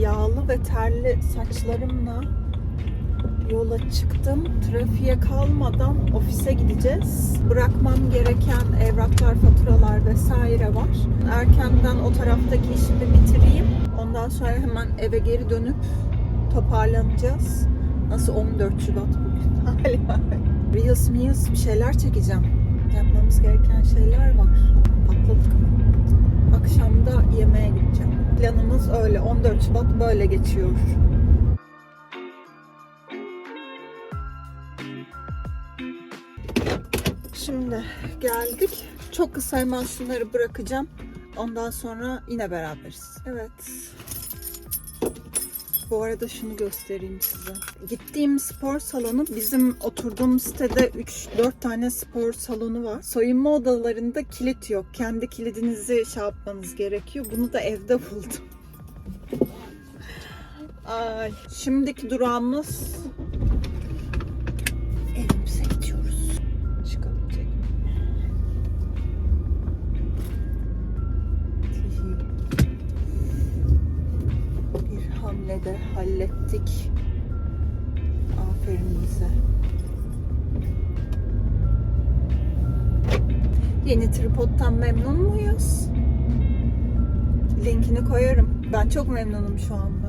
yağlı ve terli saçlarımla yola çıktım. Trafiğe kalmadan ofise gideceğiz. Bırakmam gereken evraklar, faturalar vesaire var. Erkenden o taraftaki işimi bitireyim. Ondan sonra hemen eve geri dönüp toparlanacağız. Nasıl 14 Şubat bugün hala. Reels Meals bir şeyler çekeceğim. Yapmamız gereken şeyler var. Patladık mı? Akşamda yemeğe gideceğim. Planımız öyle. 14 Şubat böyle geçiyor. Şimdi geldik. Çok kısa hemen şunları bırakacağım. Ondan sonra yine beraberiz. Evet. Bu arada şunu göstereyim size. Gittiğim spor salonu bizim oturduğum sitede 3-4 tane spor salonu var. Soyunma odalarında kilit yok. Kendi kilidinizi şey yapmanız gerekiyor. Bunu da evde buldum. Ay, şimdiki durağımız hallettik. Aferin bize. Yeni tripodtan memnun muyuz? Linkini koyarım. Ben çok memnunum şu anda.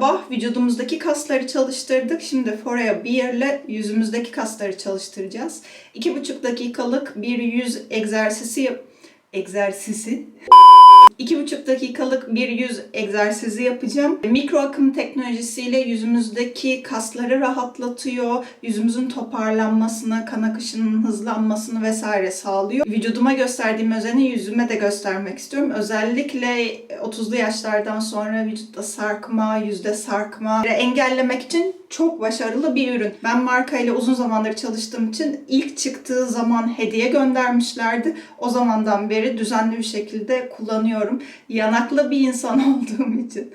Sabah vücudumuzdaki kasları çalıştırdık. Şimdi Foraya Beer ile yüzümüzdeki kasları çalıştıracağız. 2,5 dakikalık bir yüz egzersizi egzersizi İki buçuk dakikalık bir yüz egzersizi yapacağım. Mikro akım teknolojisiyle yüzümüzdeki kasları rahatlatıyor. Yüzümüzün toparlanmasını, kan akışının hızlanmasını vesaire sağlıyor. Vücuduma gösterdiğim özeni yüzüme de göstermek istiyorum. Özellikle 30'lu yaşlardan sonra vücutta sarkma, yüzde sarkma engellemek için çok başarılı bir ürün. Ben markayla uzun zamandır çalıştığım için ilk çıktığı zaman hediye göndermişlerdi. O zamandan beri düzenli bir şekilde kullanıyorum. Yanaklı bir insan olduğum için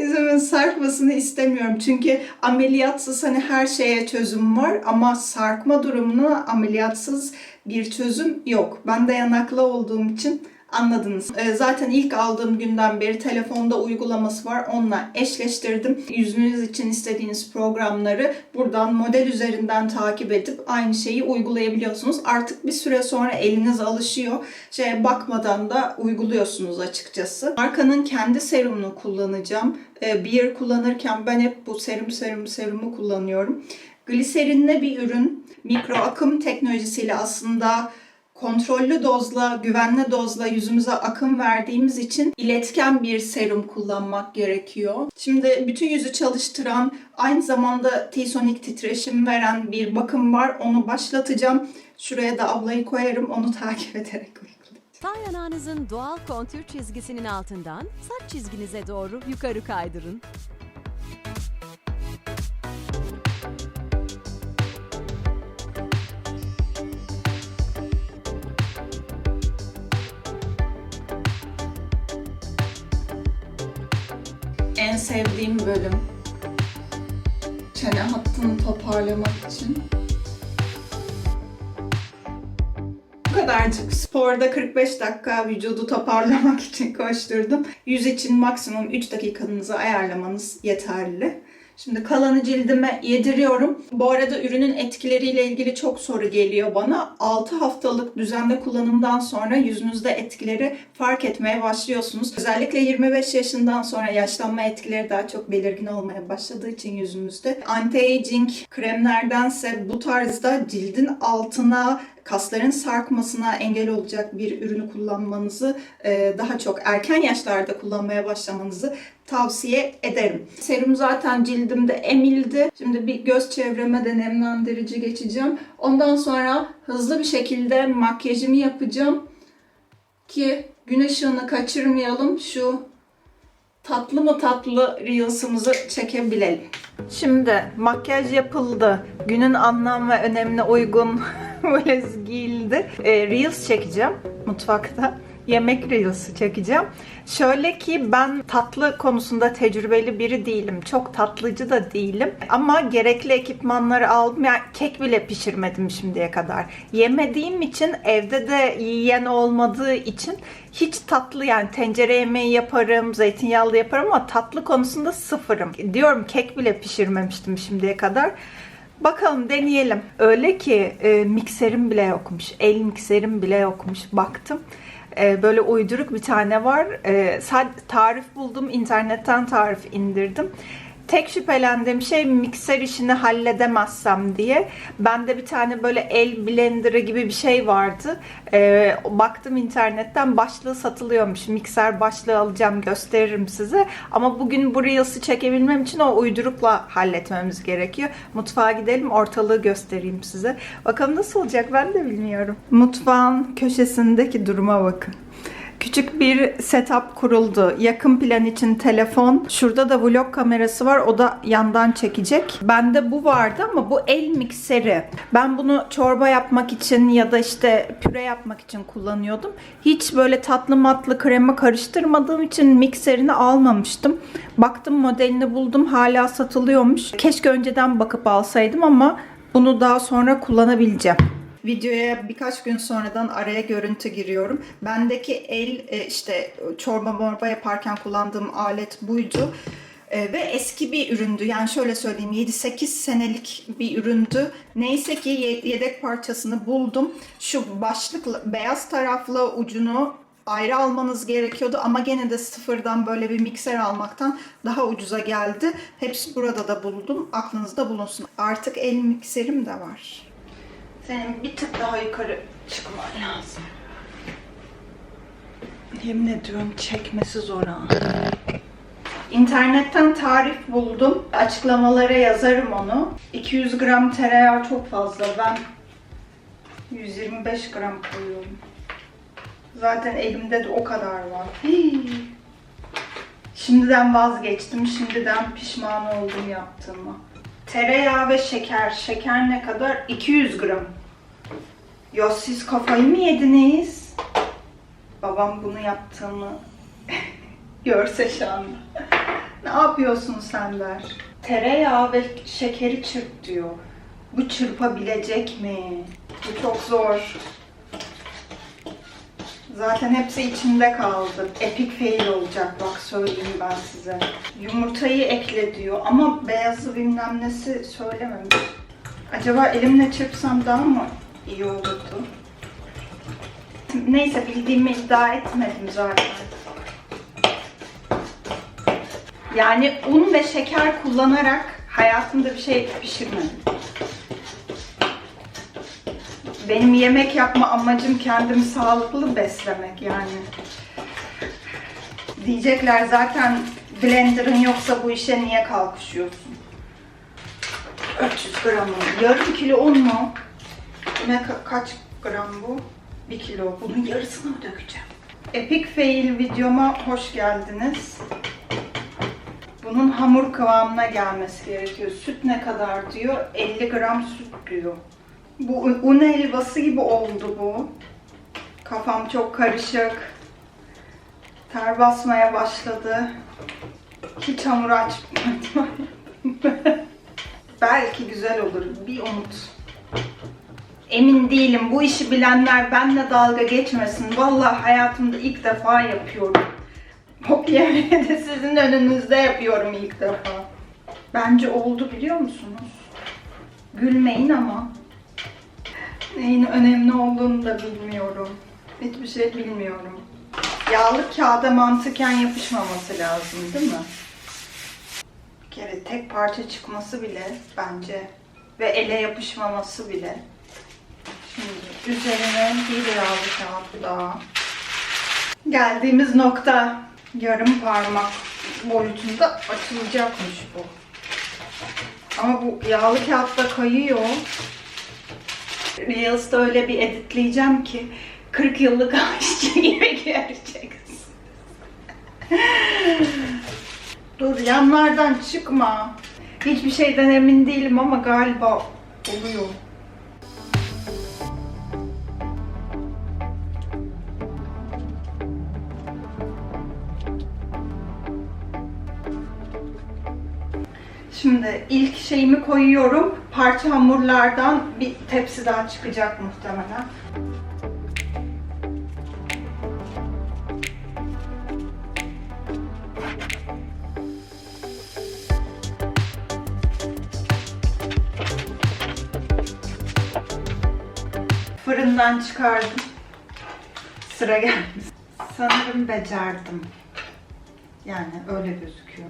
yüzümün sarkmasını istemiyorum. Çünkü ameliyatsız hani her şeye çözüm var ama sarkma durumuna ameliyatsız bir çözüm yok. Ben de yanaklı olduğum için Anladınız. Ee, Zaten ilk aldığım günden beri telefonda uygulaması var. Onunla eşleştirdim. Yüzünüz için istediğiniz programları buradan model üzerinden takip edip aynı şeyi uygulayabiliyorsunuz. Artık bir süre sonra eliniz alışıyor. Şeye bakmadan da uyguluyorsunuz açıkçası. Markanın kendi serumunu kullanacağım. Ee, Bir kullanırken ben hep bu serum serum serumu kullanıyorum. Gliserinli bir ürün. Mikro akım teknolojisiyle aslında kontrollü dozla, güvenli dozla yüzümüze akım verdiğimiz için iletken bir serum kullanmak gerekiyor. Şimdi bütün yüzü çalıştıran, aynı zamanda T-Sonic titreşim veren bir bakım var. Onu başlatacağım. Şuraya da ablayı koyarım. Onu takip ederek. Sağ yanağınızın doğal kontür çizgisinin altından saç çizginize doğru yukarı kaydırın. Sevdiğim bölüm. Çene hattını toparlamak için. Bu kadarcık. Sporda 45 dakika vücudu toparlamak için koşturdum. Yüz için maksimum 3 dakikanızı ayarlamanız yeterli. Şimdi kalanı cildime yediriyorum. Bu arada ürünün etkileriyle ilgili çok soru geliyor bana. 6 haftalık düzenli kullanımdan sonra yüzünüzde etkileri fark etmeye başlıyorsunuz. Özellikle 25 yaşından sonra yaşlanma etkileri daha çok belirgin olmaya başladığı için yüzümüzde. Anti-aging kremlerdense bu tarzda cildin altına kasların sarkmasına engel olacak bir ürünü kullanmanızı e, daha çok erken yaşlarda kullanmaya başlamanızı tavsiye ederim. Serum zaten cildimde emildi. Şimdi bir göz çevreme de nemlendirici geçeceğim. Ondan sonra hızlı bir şekilde makyajımı yapacağım ki gün ışığını kaçırmayalım. Şu tatlı mı tatlı Reels'ımızı çekebilelim. Şimdi makyaj yapıldı. Günün anlam ve önemine uygun böyle giyildi. Ee, Reels çekeceğim mutfakta. Yemek Reels'ı çekeceğim. Şöyle ki ben tatlı konusunda tecrübeli biri değilim. Çok tatlıcı da değilim. Ama gerekli ekipmanları aldım. Yani kek bile pişirmedim şimdiye kadar. Yemediğim için evde de yiyen olmadığı için hiç tatlı yani tencere yemeği yaparım, zeytinyağlı yaparım ama tatlı konusunda sıfırım. Diyorum kek bile pişirmemiştim şimdiye kadar. Bakalım deneyelim. Öyle ki e, mikserim bile yokmuş. El mikserim bile yokmuş. Baktım. E, böyle uyduruk bir tane var. E, tarif buldum. internetten tarif indirdim. Tek şüphelendiğim şey mikser işini halledemezsem diye. Bende bir tane böyle el blenderı gibi bir şey vardı. E, baktım internetten başlığı satılıyormuş. Mikser başlığı alacağım gösteririm size. Ama bugün bu Reels'ı çekebilmem için o uydurukla halletmemiz gerekiyor. Mutfağa gidelim ortalığı göstereyim size. Bakalım nasıl olacak ben de bilmiyorum. Mutfağın köşesindeki duruma bakın. Küçük bir setup kuruldu. Yakın plan için telefon. Şurada da vlog kamerası var. O da yandan çekecek. Bende bu vardı ama bu el mikseri. Ben bunu çorba yapmak için ya da işte püre yapmak için kullanıyordum. Hiç böyle tatlı matlı krema karıştırmadığım için mikserini almamıştım. Baktım modelini buldum. Hala satılıyormuş. Keşke önceden bakıp alsaydım ama bunu daha sonra kullanabileceğim. Videoya birkaç gün sonradan araya görüntü giriyorum. Bendeki el e, işte çorba morba yaparken kullandığım alet buydu. E, ve eski bir üründü. Yani şöyle söyleyeyim 7-8 senelik bir üründü. Neyse ki ye- yedek parçasını buldum. Şu başlık beyaz taraflı ucunu ayrı almanız gerekiyordu ama gene de sıfırdan böyle bir mikser almaktan daha ucuza geldi. Hepsi burada da buldum. Aklınızda bulunsun. Artık el mikserim de var. Senin bir tık daha yukarı çıkman lazım. Yemin ediyorum çekmesi zor ha. İnternetten tarif buldum. Açıklamalara yazarım onu. 200 gram tereyağı çok fazla. Ben 125 gram koyuyorum. Zaten elimde de o kadar var. Hii. Şimdiden vazgeçtim. Şimdiden pişman oldum yaptığıma. Tereyağı ve şeker. Şeker ne kadar? 200 gram. Ya siz kafayı mı yediniz? Babam bunu yaptığımı görse şu ne yapıyorsun sen der. Tereyağı ve şekeri çırp diyor. Bu çırpabilecek mi? Bu çok zor. Zaten hepsi içinde kaldı. Epic fail olacak bak söyleyeyim ben size. Yumurtayı ekle diyor ama beyazı bilmem nesi söylememiş. Acaba elimle çırpsam daha mı iyi olurdu? Neyse bildiğimi iddia etmedim zaten. Yani un ve şeker kullanarak hayatımda bir şey pişirmedim. Benim yemek yapma amacım kendimi sağlıklı beslemek yani. Diyecekler zaten blenderın yoksa bu işe niye kalkışıyorsun? 300 gram mı? Yarım kilo un mu? Ne ka- kaç gram bu? 1 kilo. Bunun yarısını mı dökeceğim? Epic fail videoma hoş geldiniz. Bunun hamur kıvamına gelmesi gerekiyor. Süt ne kadar diyor? 50 gram süt diyor. Bu un helvası gibi oldu bu. Kafam çok karışık. Ter basmaya başladı. Hiç hamur açmadım. Belki güzel olur. Bir umut. Emin değilim. Bu işi bilenler benimle dalga geçmesin. Vallahi hayatımda ilk defa yapıyorum. Hop yemeği de sizin önünüzde yapıyorum ilk defa. Bence oldu biliyor musunuz? Gülmeyin ama. Neyin önemli olduğunu da bilmiyorum. Hiçbir şey bilmiyorum. Yağlı kağıda mantıken yapışmaması lazım değil mi? Bir kere tek parça çıkması bile bence ve ele yapışmaması bile. Üzerine bir yağlı kağıt daha. Geldiğimiz nokta yarım parmak boyutunda açılacakmış bu. Ama bu yağlı kağıtta kayıyor. Reels'ta öyle bir editleyeceğim ki 40 yıllık aşçı gibi göreceksiniz. Dur yanlardan çıkma. Hiçbir şeyden emin değilim ama galiba oluyor. Şimdi ilk şeyimi koyuyorum. Parça hamurlardan bir tepsi daha çıkacak muhtemelen. Fırından çıkardım. Sıra geldi. Sanırım becerdim. Yani öyle gözüküyor.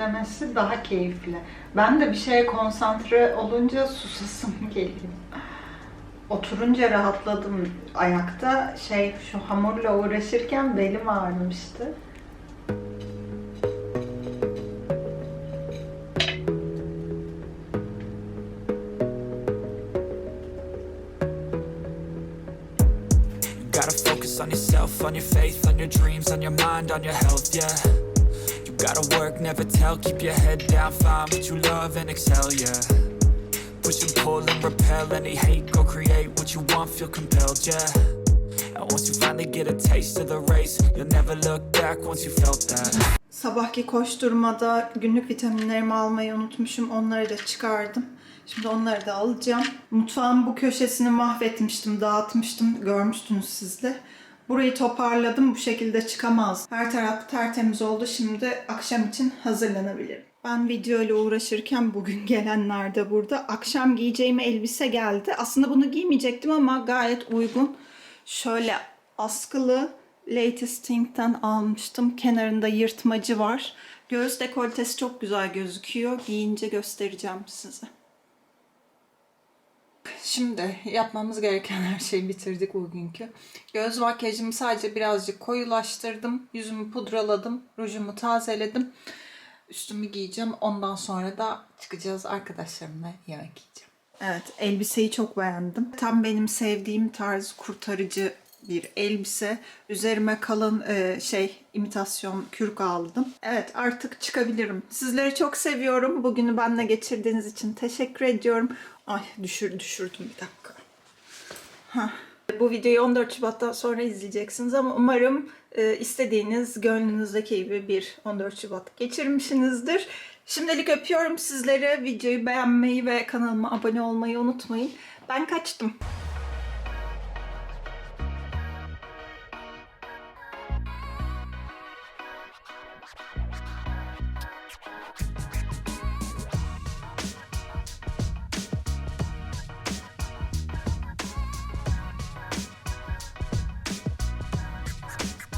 Süslemesi daha keyifli. Ben de bir şeye konsantre olunca susasım geliyor. Oturunca rahatladım ayakta. Şey, şu hamurla uğraşırken belim ağrımıştı. On yourself, on your faith, on your dreams, on your mind, on your health, yeah. Gotta work, never tell, keep your head down, find what you love and excel, yeah. Push and pull and repel any hate, go create what you want, feel compelled, yeah. And once you finally get a taste of the race, you'll never look back once you felt that. Sabahki koşturmada günlük vitaminlerimi almayı unutmuşum. Onları da çıkardım. Şimdi onları da alacağım. Mutfağın bu köşesini mahvetmiştim, dağıtmıştım. Görmüştünüz siz de. Burayı toparladım. Bu şekilde çıkamaz. Her taraf tertemiz oldu. Şimdi akşam için hazırlanabilirim. Ben video ile uğraşırken bugün gelenler de burada. Akşam giyeceğim elbise geldi. Aslında bunu giymeyecektim ama gayet uygun. Şöyle askılı Latest Think'ten almıştım. Kenarında yırtmacı var. Göğüs dekoltesi çok güzel gözüküyor. Giyince göstereceğim size. Şimdi yapmamız gereken her şeyi bitirdik bugünkü. Göz makyajımı sadece birazcık koyulaştırdım. Yüzümü pudraladım. Rujumu tazeledim. Üstümü giyeceğim. Ondan sonra da çıkacağız arkadaşlarımla yemek yiyeceğim. Evet, elbiseyi çok beğendim. Tam benim sevdiğim tarz kurtarıcı bir elbise. Üzerime kalın e, şey imitasyon kürk aldım. Evet artık çıkabilirim. Sizleri çok seviyorum. Bugünü benimle geçirdiğiniz için teşekkür ediyorum. Ay düşür düşürdüm bir dakika. Hah. Bu videoyu 14 Şubat'tan sonra izleyeceksiniz ama umarım e, istediğiniz gönlünüzdeki gibi bir 14 Şubat geçirmişsinizdir. Şimdilik öpüyorum sizleri. Videoyu beğenmeyi ve kanalıma abone olmayı unutmayın. Ben kaçtım.